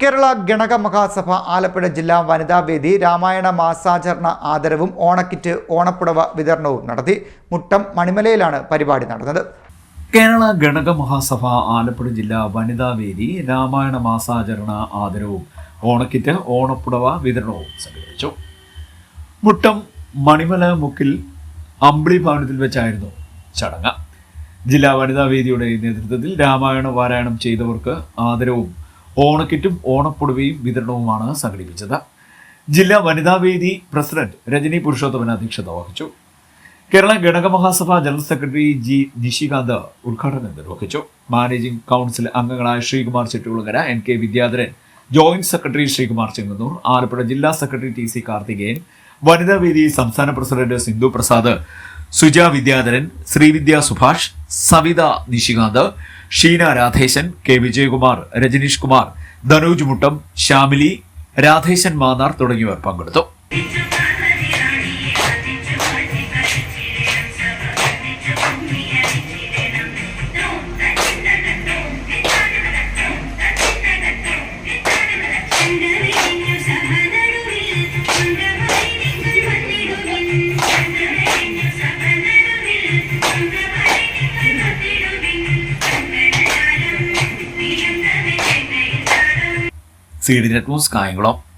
കേരള ഗണക മഹാസഭ ആലപ്പുഴ ജില്ലാ വനിതാവേദി രാമായണ മാസാചരണ ആദരവും ഓണക്കിറ്റ് ഓണപ്പുടവ വിതരണവും നടത്തി മുട്ടം മണിമലയിലാണ് പരിപാടി നടന്നത്. കേരള ഗണക മഹാസഭ ആലപ്പുഴ ജില്ലാ വനിതാവേദി രാമായണ മാസാചരണ ആദരവും ഓണക്കിറ്റ് ഓണപ്പുടവ വിതരണവും സംഘടിപ്പിച്ചു. മുട്ടം മണിമല മുക്കിൽ അമ്പിളി ഭവനത്തിൽ വെച്ചായിരുന്നു ചടങ്ങ്. ജില്ലാ വനിതാവേദിയുടെ നേതൃത്വത്തിൽ രാമായണ പാരായണം ചെയ്തവർക്ക് ആദരവും ഓണക്കിറ്റും ഓണപ്പൊടുവയും വിതരണവുമാണ് സംഘടിപ്പിച്ചത്. ജില്ലാ വനിതാവേദി പ്രസിഡന്റ് രജനി പുരുഷോത്തമൻ അധ്യക്ഷത വഹിച്ചു. Kerala Ganaka Mahasabha general secretary G Nishikanth ഉദ്ഘാടനം നിർവഹിച്ചു. മാനേജിംഗ് കൗൺസിൽ അംഗങ്ങളായ Sreekumar Chettukulangara N K Vidyadharan joint secretary Sreekumar Chengannur Alappuzha ജില്ലാ secretary T C Karthikeyan Vanithavedi സംസ്ഥാന പ്രസിഡന്റ് സിന്ധു പ്രസാദ് സുജ വിദ്യാധരൻ ശ്രീവിദ്യ സുഭാഷ് സവിത നിശികാന്ത് ഷീന രാധേശൻ കെ വിജയകുമാർ രജനീഷ് കുമാർ ധനൂജ് മുട്ടം ശ്യാമിലി രാധേശൻ മാന്നാർ തുടങ്ങിയവർ പങ്കെടുത്തു. C D Kayamkulam.